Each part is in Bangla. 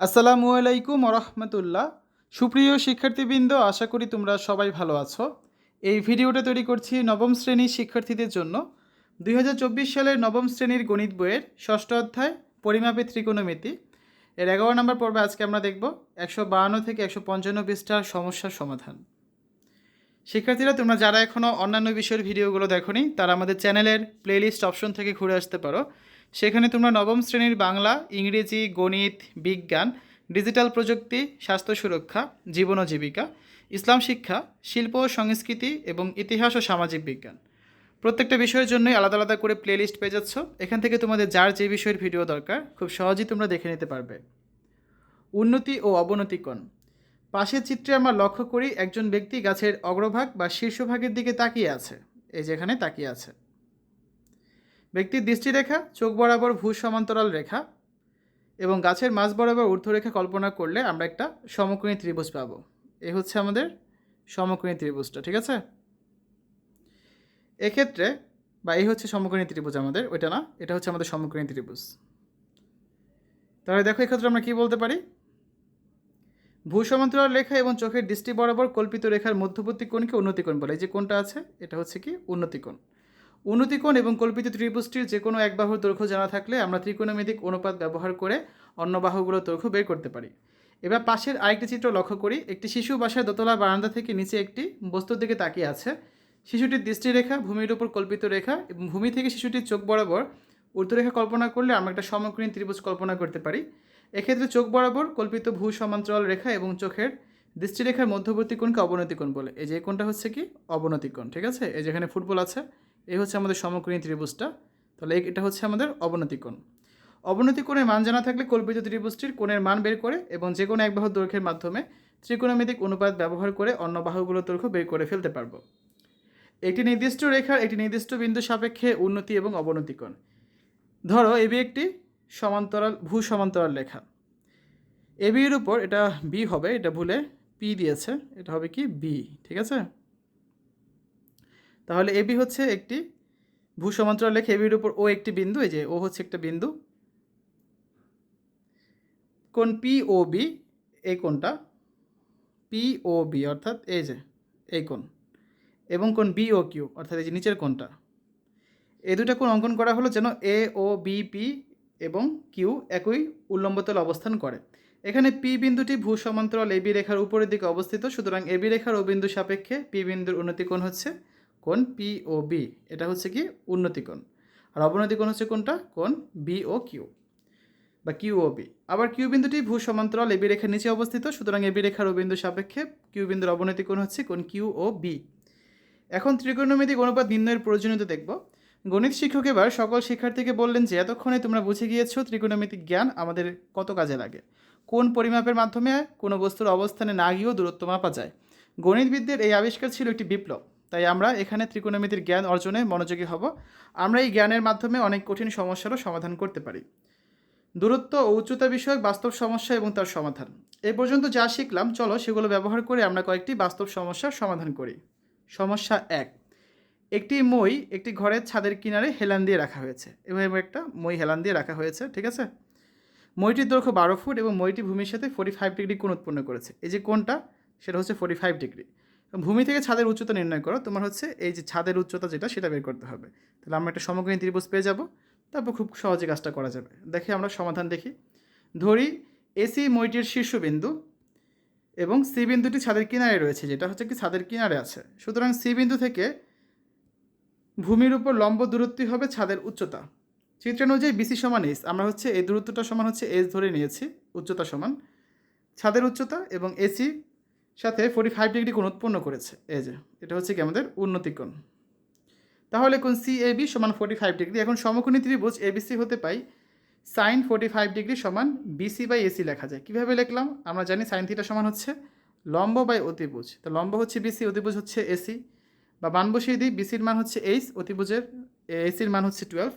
আসসালামু আলাইকুম রহমতুল্লাহ সুপ্রিয় শিক্ষার্থীবৃন্দ, আশা করি তোমরা সবাই ভালো আছো। এই ভিডিওটা তৈরি করছি নবম শ্রেণির শিক্ষার্থীদের জন্য। দুই হাজার চব্বিশ সালের নবম শ্রেণির গণিত বইয়ের ষষ্ঠ অধ্যায় পরিমাপে ত্রিকোণমিতি। এর এগারো নম্বর পর্বে আজকে আমরা দেখব একশো বাহান্ন থেকে একশো পঞ্চান্ন পৃষ্ঠার সমস্যার সমাধান। শিক্ষার্থীরা, তোমরা যারা এখনও অন্যান্য বিষয়ের ভিডিওগুলো দেখোনি, তারা আমাদের চ্যানেলের প্লেলিস্ট অপশন থেকে ঘুরে আসতে পারো। সেখানে তোমরা নবম শ্রেণির বাংলা, ইংরেজি, গণিত, বিজ্ঞান, ডিজিটাল প্রযুক্তি, স্বাস্থ্য সুরক্ষা, জীবন ও জীবিকা, ইসলাম শিক্ষা, শিল্প ও সংস্কৃতি এবং ইতিহাস ও সামাজিক বিজ্ঞান। প্রত্যেকটা বিষয়ের জন্যই আলাদা আলাদা করে প্লেলিস্ট পেয়ে যাচ্ছ। এখান থেকে তোমাদের যার যে বিষয়ের ভিডিও দরকার, খুব সহজেই তোমরা দেখে নিতে পারবে। উন্নতি ও অবনতিকণ পাশের চিত্রে আমরা লক্ষ্য করি একজন ব্যক্তি গাছের অগ্রভাগ বা শীর্ষভাগের দিকে তাকিয়ে আছে। এই যেখানে তাকিয়ে আছে। ব্যক্তির দৃষ্টিরেখা, চোখ বরাবর ভূ সমান্তরাল রেখা এবং গাছের মাঝ বরাবর ঊর্ধ্বরেখা কল্পনা করলে আমরা একটা সমকোণী ত্রিভুজ পাবো। এ হচ্ছে আমাদের সমকোণী ত্রিভুজটা, ঠিক আছে? এক্ষেত্রে, বা এই হচ্ছে সমকোণী ত্রিভুজ আমাদের, ওইটা না, এটা হচ্ছে আমাদের সমকোণী ত্রিভুজ। তাহলে দেখো, এক্ষেত্রে আমরা কি বলতে পারি? ভূ সমান্তরাল রেখা এবং চোখের দৃষ্টি বরাবর কল্পিত রেখার মধ্যবর্তী কোণকে উন্নতিকোণ বলে। এই যে কোণটা আছে, এটা হচ্ছে কি? উন্নতিকোণ। উন্নতিকোণ এবং কল্পিত ত্রিভুজটির যে কোনো এক বাহুর দৈর্ঘ্য জানা থাকলে আমরা ত্রিকোণমিতিক অনুপাত ব্যবহার করে অন্য বাহুগুলোর দৈর্ঘ্য বের করতে পারি। এবার পাশের আরেকটি চিত্র লক্ষ্য করি। একটি শিশু বাসায় দোতলা বারান্দা থেকে নিচে একটি বস্তুর দিকে তাকিয়ে আছে। শিশুটির দৃষ্টিরেখা, ভূমির উপর কল্পিত রেখা এবং ভূমি থেকে শিশুটির চোখ বরাবর ঊর্ধ্বরেখা কল্পনা করলে আমরা একটা সমকোণী ত্রিভুজ কল্পনা করতে পারি। এক্ষেত্রে চোখ বরাবর কল্পিত ভূ সমান্তরাল রেখা এবং চোখের দৃষ্টিরেখার মধ্যবর্তী কোণকে অবনতি কোণ বলে। এই যে কোণটা হচ্ছে কি? অবনতি কোণ ঠিক আছে? এই যেখানে ফুটবল আছে। এই হচ্ছে আমাদের সমকোণী ত্রিভুজটা। তাহলে এটা হচ্ছে আমাদের অবনতি কোণ। অবনতি কোণের মান জানা থাকলে কল্পিত ত্রিভুজটির কোণের মান বের করে এবং যে কোনো এক বাহুর দৈর্ঘ্যের মাধ্যমে ত্রিকোণমিতিক অনুপাত ব্যবহার করে অন্য বাহুগুলোর দৈর্ঘ্য বের করে ফেলতে পারব। একটি নির্দিষ্ট রেখার একটি নির্দিষ্ট বিন্দু সাপেক্ষে উন্নতি এবং অবনতি কোণ। ধরো এবি একটি সমান্তরাল, ভূ সমান্তরাল রেখা। এবি এর উপর এটা বি হবে, এটা ভুলে পি দিয়েছে, এটা হবে কি বি, ঠিক আছে? তাহলে এবি হচ্ছে একটি ভূ সমান্তরাল রেখা এবির উপর ও একটি বিন্দু, এই যে ও হচ্ছে একটা বিন্দু। কোন পি ও বি, এই কোনটা পি ও বি, অর্থাৎ এই যে, এই কোণ। এবং কোন বি ও কিউ, অর্থাৎ এই যে নিচের কোনটা এই দুটা কোন অঙ্কন করা হলো যেন এ ও বি, পি এবং কিউ একই উল্লম্বতল অবস্থান করে। এখানে পি বিন্দুটি ভূ সমান্তরাল এবি রেখার উপরের দিকে অবস্থিত, সুতরাং এবি রেখার ও বিন্দু সাপেক্ষে পি বিন্দুর উন্নতি কোণ হচ্ছে কোণ পি ও বি এটা হচ্ছে কি উন্নতি কোণ। আর অবনতি কোণ হচ্ছে কোনটা কোণ বি ও কিউ বা কিউ ও বি আবার কিউ বিন্দুটি ভূ সমান্তরাল এবি রেখার নিচে অবস্থিত, সুতরাং এবি রেখার ও বিন্দু সাপেক্ষে কিউ বিন্দুর অবনতি কোণ হচ্ছে কোণ কিউ ও বি এখন ত্রিকোণমিতিক অনুপাত নির্ণয়ের প্রয়োজনীয়তা দেখব। গণিত শিক্ষক এবার সকল শিক্ষার্থীকে বললেন যে, এতক্ষণে তোমরা বুঝে গিয়েছো ত্রিকোণমিতিক জ্ঞান আমাদের কত কাজে লাগে। কোন পরিমাপের মাধ্যমে কোনো বস্তুর অবস্থানে না গিয়েও দূরত্ব মাপা যায়। গণিতবিদদের এই আবিষ্কার ছিল একটি বিপ্লব। তাই আমরা এখানে ত্রিকোণমিতির জ্ঞান অর্জনে মনোযোগী হব। আমরা এই জ্ঞানের মাধ্যমে অনেক কঠিন সমস্যারও সমাধান করতে পারি। দূরত্ব ও উচ্চতা বিষয়ক বাস্তব সমস্যা এবং তার সমাধান। এ পর্যন্ত যা শিখলাম, চলো সেগুলো ব্যবহার করে আমরা কয়েকটি বাস্তব সমস্যার সমাধান করি। সমস্যা এক, একটি মই একটি ঘরের ছাদের কিনারে হেলান দিয়ে রাখা হয়েছে। এভাবে একটা মই হেলান দিয়ে রাখা হয়েছে, ঠিক আছে? মইটির দৈর্ঘ্য বারো ফুট এবং মইটি ভূমির সাথে ফোর্টি ফাইভ ডিগ্রি কোণ উৎপন্ন করেছে। এই যে কোনটা সেটা হচ্ছে ফোর্টি ফাইভ ডিগ্রি ভূমি থেকে ছাদের উচ্চতা নির্ণয় করো। তোমার হচ্ছে এই যে ছাদের উচ্চতা যেটা, সেটা বের করতে হবে। তাহলে আমরা একটা সমগ্রী ত্রিভুজ পেয়ে যাব। তারপর খুব সহজে কাজটা করা যাবে। দেখি আমরা সমাধান দেখি। ধরি এসি মইটির শীর্ষবিন্দু এবং সি বিন্দুটি ছাদের কিনারে রয়েছে, যেটা হচ্ছে কি ছাদের কিনারে আছে। সুতরাং সি বিন্দু থেকে ভূমির উপর লম্ব দূরত্বই হবে ছাদের উচ্চতা। চিত্রানুযায়ী বিসি সমান এস আমরা হচ্ছে এই দূরত্বটা সমান হচ্ছে এস ধরে নিয়েছি, উচ্চতা সমান। ছাদের উচ্চতা এবং এসি সাথে ফোর্টি ফাইভ ডিগ্রি কোণ উৎপন্ন করেছে। এই যে, এটা হচ্ছে কি আমাদের উন্নতি কোণ। তাহলে কোন সি এ বি সমান ফোর্টি ফাইভ ডিগ্রি এখন সমকোণী ত্রিভুজ এবিসি হতে পাই সাইন ফোর্টি ফাইভ ডিগ্রি সমান বিসি বাই এসি লেখা যায়। কীভাবে লিখলাম? আমরা জানি সাইন থিটা সমান হচ্ছে লম্ব বাই অতিভুজ। তো লম্ব হচ্ছে বিসি অতিভুজ হচ্ছে এসি বা মান বসিয়ে দিই বিসির মান হচ্ছে এইচ অতিভুজের এসির মান হচ্ছে টুয়েলভ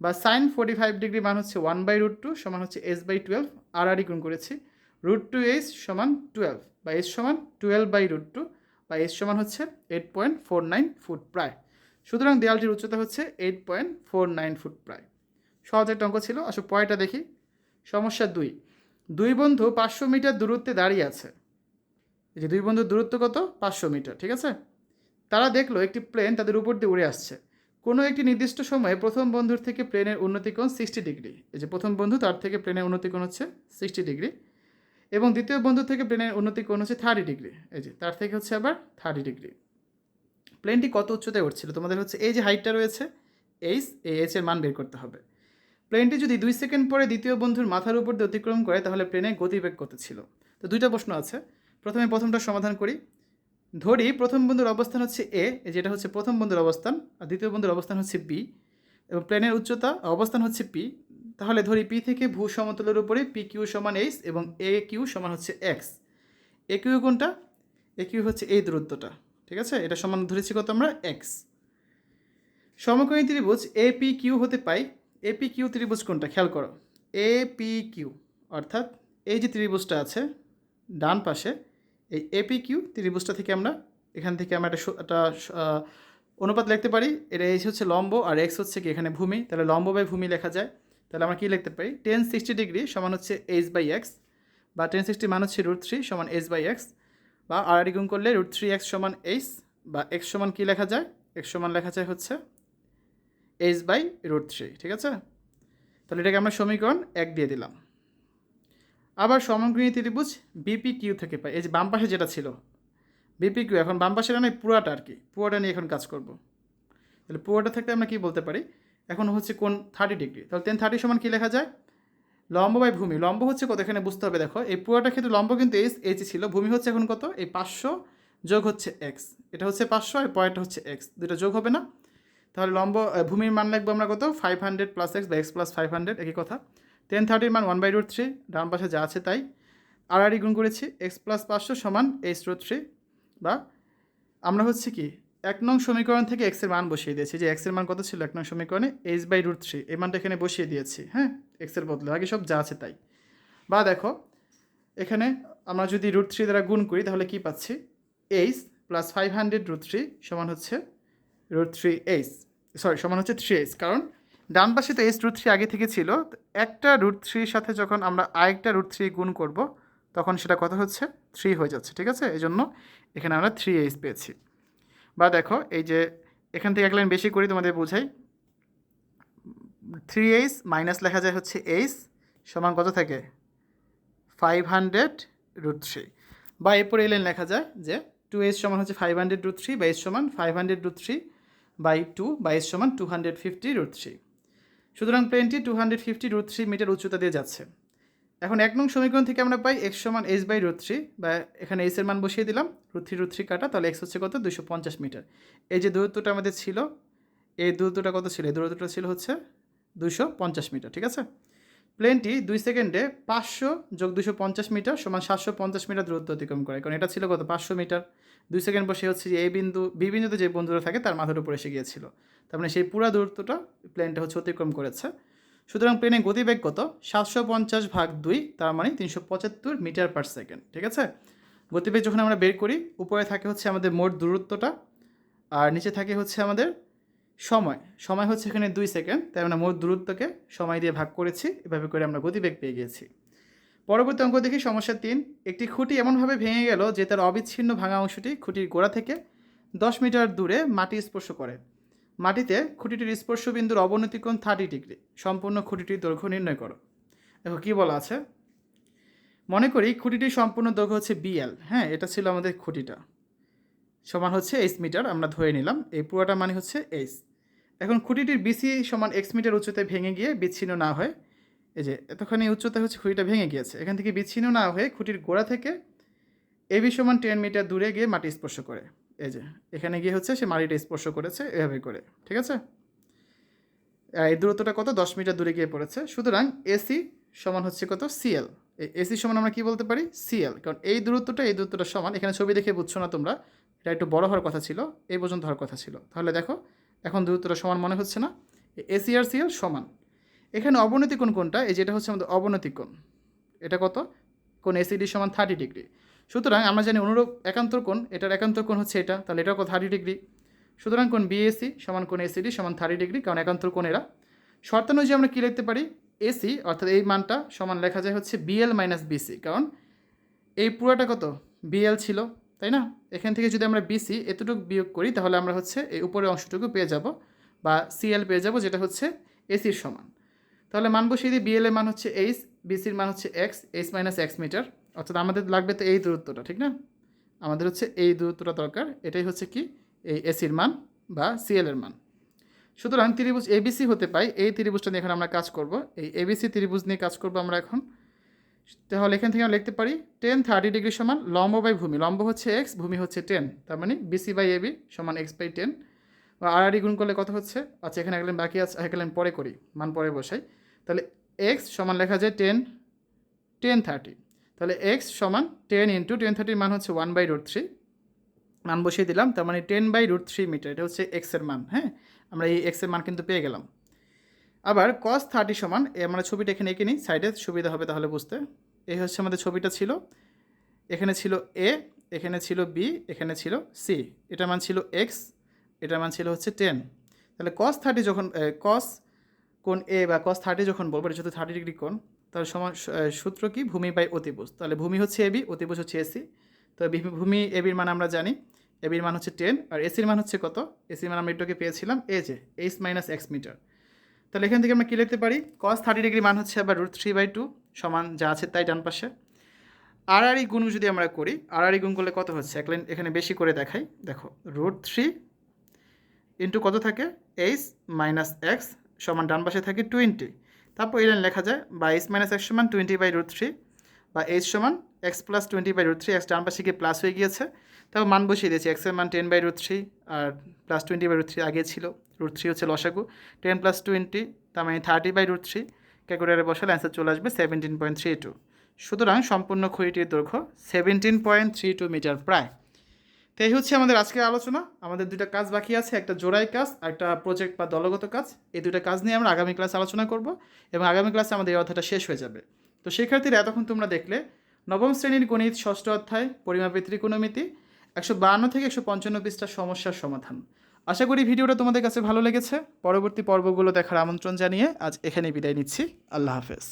বা সাইন ফোর্টি ফাইভ ডিগ্রি মান হচ্ছে ওয়ান বাই রুট টু সমান হচ্ছে এস বাই টুয়েলভ আর আর গুণ করেছি। রুট টু এইচ সমান টুয়েলভ বা এস সমান টুয়েলভ বাই রুট টু বা এস সমান হচ্ছে eight point four nine feet প্রায়। সুতরাং দেয়ালটির উচ্চতা হচ্ছে eight point four nine feet প্রায়। সহজ একটা অঙ্ক ছিল। আসলে পয়টা দেখি। সমস্যা দুই। দুই বন্ধু পাঁচশো মিটার দূরত্বে দাঁড়িয়ে আছে। এই যে দুই বন্ধুর দূরত্ব কত? পাঁচশো মিটার, ঠিক আছে? তারা দেখল একটি প্লেন তাদের উপর দিয়ে উড়ে আসছে। কোনো একটি নির্দিষ্ট সময়ে প্রথম বন্ধুর থেকে প্লেনের উন্নতিকোণ সিক্সটি ডিগ্রি এই যে প্রথম বন্ধু তার থেকে প্লেনের উন্নতিকোণ হচ্ছে সিক্সটি ডিগ্রি এবং দ্বিতীয় বন্ধু থেকে প্লেনের উন্নতিকোণ হচ্ছে থার্টি ডিগ্রি এই যে, তার থেকে হচ্ছে আবার থার্টি ডিগ্রি প্লেনটি কত উচ্চতায় উঠছিল? তোমাদের হচ্ছে এই যে হাইটটা রয়েছে, এইচ, এই এইচ এর মান বের করতে হবে। প্লেনটি যদি দুই সেকেন্ড পরে দ্বিতীয় বন্ধুর মাথার উপর দিয়ে অতিক্রম করে, তাহলে প্লেনের গতিবেগ কত ছিল? তো দুইটা প্রশ্ন আছে। প্রথমে প্রথমটা সমাধান করি। ধরি প্রথম বন্ধুর অবস্থান হচ্ছে এ যেটা হচ্ছে প্রথম বন্ধুর অবস্থান, আর দ্বিতীয় বন্ধুর অবস্থান হচ্ছে বি এবং প্লেনের উচ্চতা, অবস্থান হচ্ছে পি তাহলে ধরি পি থেকে ভূ সমতলের উপরে পি কিউ সমান এইচ এবং এ কিউ সমান হচ্ছে এক্স। এ কিউ কোনটা? এ কিউ হচ্ছে এই দূরত্বটা, ঠিক আছে? এটা সমান ধরেছি কত আমরা? এক্স। সমকোণী ত্রিভুজ এ পি কিউ হতে পাই, এ পি কিউ ত্রিভুজ কোনটা? খেয়াল করো, এ পি কিউ, অর্থাৎ এই যে ত্রিভুজটা আছে, ডান পাশে, এই এপি কিউ ত্রিভুজটা থেকে আমরা, এখান থেকে আমরা একটা একটা অনুপাত লিখতে পারি। এটা এই হচ্ছে লম্ব আর এক্স হচ্ছে কি? এখানে ভূমি। তাহলে লম্ব বাই ভূমি লেখা যায়। তাহলে আমরা কী লিখতে পারি? টেন সিক্সটি ডিগ্রি সমান হচ্ছে এইচ বাই এক্স বা টেন সিক্সটি মান হচ্ছে রুট থ্রি সমান এইচ বাই এক্স বা আড়াই গুণ করলে রুট থ্রি এক্স সমান এইচ বা এক্স সমান কী লেখা যায়? এক্স সমান লেখা যায় হচ্ছে এইচ বাই রুট থ্রি ঠিক আছে? তাহলে এটাকে আমরা সমীকরণ এক দিয়ে দিলাম। আবার সমগ্রী ত্রিভুজ বিপি কিউ থেকে পাই। এই যে বাম পাশে যেটা ছিল বিপি কিউ এখন বাম পাশেটা নয় পুরাটা আর কি। পুরোটা নিয়ে এখন কাজ করব। তাহলে পুরোটা থেকে আমরা কি বলতে পারি? এখন হচ্ছে কোন থার্টি ডিগ্রি তাহলে টেন থার্টি সমান কী লেখা যায়? লম্ব বাই ভূমি। লম্ব হচ্ছে কত? এখানে বুঝতে হবে, দেখো, এই পুরোটা ক্ষেত্রে লম্ব কিন্তু এইচ এইচ ছিল। ভূমি হচ্ছে এখন কত? এই পাঁচশো যোগ হচ্ছে এক্স এটা হচ্ছে পাঁচশো আর পয়েন্ট হচ্ছে এক্স দুটো যোগ হবে না? তাহলে লম্ব ভূমির মান লাগবে আমরা কত? ফাইভ হান্ড্রেড প্লাস এক্স বা এক্স প্লাস ফাইভ হান্ড্রেড একই কথা। টেন থার্টির মান ওয়ান বাই রুট থ্রি ডান পাশে যা আছে তাই। আড়াআড়ি গুণ করেছি এক্স প্লাস পাঁচশো সমান এইচ রুট থ্রি বা আমরা হচ্ছে কি এক নং সমীকরণ থেকে এক্সের মান বসিয়ে দিয়েছি। যে এক্সের মান কত ছিল? এক নং সমীকরণে এইচ বাই রুট থ্রি এই মানটা এখানে বসিয়ে দিয়েছি হ্যাঁ? এক্সের বদলে। আগে সব যা আছে তাই। বা দেখো, এখানে আমরা যদি রুট থ্রি দ্বারা গুণ করি, তাহলে কি পাচ্ছি? H plus five hundred root three সমান হচ্ছে রুট থ্রি এইচ সরি সমান হচ্ছে থ্রি এইচ কারণ ডান পাশে তো এইচ রুট থ্রি আগে থেকে ছিল। একটা রুট থ্রির সাথে যখন আমরা আরেকটা রুট থ্রি গুণ করব, তখন সেটা কত হচ্ছে? থ্রি হয়ে যাচ্ছে, ঠিক আছে? এই জন্য এখানে আমরা থ্রি এইচ পেয়েছি। বা দেখো, এই যে এখান থেকে এক লাইন বেশি করি তোমাদের বোঝাই। থ্রি এইচ মাইনাস লেখা যায় হচ্ছে এইচ সমান কত থাকে? ফাইভ হান্ড্রেড রুট থ্রি বা এরপর এই লাইন লেখা যায় যে টু এইচ সমান হচ্ছে ফাইভ হান্ড্রেড রুট থ্রি বা এইচ সমান five hundred root three by two বা এইচ সমান two hundred fifty root three সুতরাং প্লেনটি two hundred fifty root three metre উচ্চতা দিয়ে যাচ্ছে। এখন এক নং সমীকরণ থেকে আমরা পাই এক্স সমান এইচ বাই রুট থ্রি, বা এখানে এইচ এর মান বসিয়ে দিলাম, রুট থ্রি রুট থ্রি কাটা, তাহলে এক্স হচ্ছে কত? দুশো পঞ্চাশ মিটার। এই যে দূরত্বটা আমাদের ছিল, এই দূরত্বটা কত ছিল? এই দূরত্বটা ছিল হচ্ছে দুশো পঞ্চাশ মিটার, ঠিক আছে? প্লেনটি দুই সেকেন্ডে পাঁচশো যোগ দুশো পঞ্চাশ মিটার সমান সাতশো পঞ্চাশ মিটার দূরত্ব অতিক্রম করে। কারণ এটা ছিল কত? পাঁচশো মিটার। দুই সেকেন্ড পর সে হচ্ছে যে এই বিন্দু বি বিন্দুতে যে বন্ধুরা থাকে, তার মাথার উপর এসে গিয়েছিল। তার মানে সেই পুরো দূরত্বটা প্লেনটা হচ্ছে অতিক্রম করেছে। সুতরাং প্লেনের গতিবেগ কত? সাতশো পঞ্চাশ ভাগ দুই, তার মানে তিনশো পঁচাত্তর মিটার পার সেকেন্ড, ঠিক আছে? গতিবেগ যখন আমরা বের করি, উপরে থাকে হচ্ছে আমাদের মোট দূরত্বটা, আর নিচে থাকে হচ্ছে আমাদের সময়। সময় হচ্ছে এখানে দুই সেকেন্ড, তাই আমরা মোট দূরত্বকে সময় দিয়ে ভাগ করেছি, এভাবে করে আমরা গতিবেগ পেয়ে গিয়েছি পরবর্তী অঙ্ক দেখি, সমস্যা তিন, একটি খুঁটি এমনভাবে ভেঙে গেল যে তার অবিচ্ছিন্ন ভাঙা অংশটি খুঁটির গোড়া থেকে দশ মিটার দূরে মাটি স্পর্শ করে। মাটিতে খুঁটিটির স্পর্শ বিন্দুর অবনতিকোণ থার্টি ডিগ্রি। সম্পূর্ণ খুঁটিটির দৈর্ঘ্য নির্ণয় করো। দেখো কী বলা আছে? মনে করি খুঁটিটির সম্পূর্ণ দৈর্ঘ্য হচ্ছে বিএল হ্যাঁ এটা ছিল আমাদের খুঁটিটা। সমান হচ্ছে এইচ মিটার আমরা ধরে নিলাম। এই পুরোটা মানে হচ্ছে এইচ এখন খুঁটিটির বিসি সমান এক্স মিটার উচ্চতায় ভেঙে গিয়ে বিচ্ছিন্ন না হয়, এই যে এতখানি উচ্চতা হচ্ছে খুঁটিটা ভেঙে গিয়েছে। এখান থেকে বিচ্ছিন্ন না হয়ে খুঁটির গোড়া থেকে এবি সমান টেন মিটার দূরে গিয়ে মাটি স্পর্শ করে। এই যে, এখানে গিয়ে হচ্ছে সে মাটিটা স্পর্শ করেছে, এভাবে করে, ঠিক আছে? এই দূরত্বটা কত? দশ মিটার দূরে গিয়ে পড়েছে। সুতরাং এসি সমান হচ্ছে কত? সিএল। এই এসি সমান আমরা কি বলতে পারি? সিএল। কারণ এই দূরত্বটা এই দূরত্বটা সমান। এখানে ছবি দেখে বুঝছ না তোমরা। এটা একটু বড় হওয়ার কথা ছিল, এই পর্যন্ত হওয়ার কথা ছিল। তাহলে দেখো, এখন দূরত্বটা সমান মনে হচ্ছে না? এসি আর সিএল সমান। এখানে অবনতি কোণ কোনটা? এই যেটা হচ্ছে আমাদের অবনতি কোণ। এটা কত? কোন এসিডি সমান থার্টি ডিগ্রি সুতরাং আমরা জানি অনুরূপ একান্তর কোণ, এটার একান্তর কোণ হচ্ছে এটা, তাহলে এটা কত থার্টি ডিগ্রি সুতরাং কোণ বিএসি সমান কোণ এসিডি সমান থার্টি ডিগ্রি কারণ একান্তর কোণ এরা। শর্তানুযায়ী আমরা কী লিখতে পারি? এসি অর্থাৎ এই মানটা সমান লেখা যায় হচ্ছে বিএল মাইনাস বিসি কারণ এই পুরোটা কত? বিএল ছিল, তাই না? এখান থেকে যদি আমরা বিসি এতটুকু বিয়োগ করি, তাহলে আমরা হচ্ছে এই উপরের অংশটুকু পেয়ে যাব, বা সিএল পেয়ে যাব, যেটা হচ্ছে এসির সমান। তাহলে মান বসিয়ে দিই বিএল এর মান হচ্ছে এইচ বিসির মান হচ্ছে X H minus X metre অর্থাৎ আমাদের লাগবে তো এই দূরত্বটা, ঠিক না? আমাদের হচ্ছে এই দূরত্বটা দরকার। এটাই হচ্ছে কি? এই এসির মান বা সিএল এর মান। সুতরাং ত্রিভুজ এবিসি হতে পাই এই ত্রিভুজটা নিয়ে এখন আমরা কাজ করব। এই এবিসি ত্রিভুজ নিয়ে কাজ করব আমরা এখন। তাহলে এখান থেকে আমরা লিখতে পারি টেন থার্টি ডিগ্রি সমান লম্ব বাই ভূমি। লম্ব হচ্ছে এক্স ভূমি হচ্ছে টেন তার মানে বিসি বাই এবি সমান এক্স বাই টেন বা আর আর গুণ করলে কত হচ্ছে? আচ্ছা এখানে একলেন বাকি আছে একলেন পরে করি। মান পরে বসাই। তাহলে এক্স সমান লেখা যায় টেন টেন থার্টি তাহলে এক্স সমান টেন ইন্টু টেন থার্টির মান হচ্ছে ওয়ান বাই রুট থ্রি মান বসিয়ে দিলাম, তার মানে ten by root three metre এটা হচ্ছে এক্সের মান হ্যাঁ? আমরা এই এক্সের মান কিন্তু পেয়ে গেলাম। আবার কস থার্টি সমান আমরা ছবিটা এখানে এঁকে নিই সাইডে সুবিধা হবে তাহলে বুঝতে। এই হচ্ছে আমাদের ছবিটা ছিল, এখানে ছিল এ এখানে ছিল বি এখানে ছিল সি এটার মান ছিল এক্স এটার মান ছিল হচ্ছে টেন তাহলে কস থার্টি যখন কস কোন এ বা কস থার্টি যখন বলব, এটা যেহেতু থার্টি ডিগ্রি কোণ তাহলে সমান সূত্র কি? ভূমি বাই অতিভুজ। তাহলে ভূমি হচ্ছে এবি অতিভুজ হচ্ছে এসি তো ভূমি এবির মান আমরা জানি। এবির মান হচ্ছে টেন আর এসির মান হচ্ছে কত? এসির মান আমরা এটাকে পেয়েছিলাম এ যে এইচ মাইনাস এক্স মিটার তাহলে এখান থেকে আমরা কী লিখতে পারি? কস থার্টি ডিগ্রি মান হচ্ছে আবার রুট থ্রি বাই টু সমান যা আছে তাই ডান পাশে। আর আর গুণ যদি আমরা করি আর আর গুণ করলে কত হচ্ছে? এক লাইন এখানে বেশি করে দেখাই। দেখো রুট থ্রি ইন্টু কত থাকে? এইচ মাইনাস এক্স সমান ডান পাশে থাকে টোয়েন্টি তারপর এই লাইন লেখা যায়, বা এইচ মাইনাস এক্স সমান টোয়েন্টি বাই রুট থ্রি বা এইচ সমান X plus twenty by root three X ডান পাশে গিয়ে প্লাস হয়ে গিয়েছে। তারপর মান বসিয়ে দিয়েছি এক্সের মান ten by root three R plus twenty by root three আগে ছিল। রুট থ্রি হচ্ছে লসাগু। টেন প্লাস টোয়েন্টি তার মানে থার্টি বাই রুট থ্রি ক্যালকুলেটারে বসালে অ্যান্সার চলে আসবে সেভেন্টিন পয়েন্ট থ্রি টু সুতরাং সম্পূর্ণ খড়িটির দৈর্ঘ্য seventeen point three two metre প্রায়। তো এই হচ্ছে আমাদের আজকের আলোচনা। আমাদের দুইটা কাজ বাকি আছে, একটা জোড়াই কাজ আর একটা প্রজেক্ট বা দলগত কাজ। এই দুইটা কাজ নিয়ে আমরা আগামী ক্লাসে আলোচনা করব এবং আগামী ক্লাসে আমাদের এই অধ্যায়টা শেষ হয়ে যাবে। তো শিক্ষার্থীরা এতক্ষণ তোমরা দেখলে, নবম শ্রেণির গণিত ষষ্ঠ অধ্যায়, পরিমাপের ত্রিকোণমিতি, একশো বাহান্ন থেকে একশো পঞ্চান্ন পৃষ্ঠার সমস্যার সমাধান। আশা করি ভিডিওটা তোমাদের কাছে ভালো লেগেছে। পরবর্তী পর্বগুলো দেখার আমন্ত্রণ জানিয়ে আজ এখানেই বিদায় নিচ্ছি। আল্লাহ হাফেজ।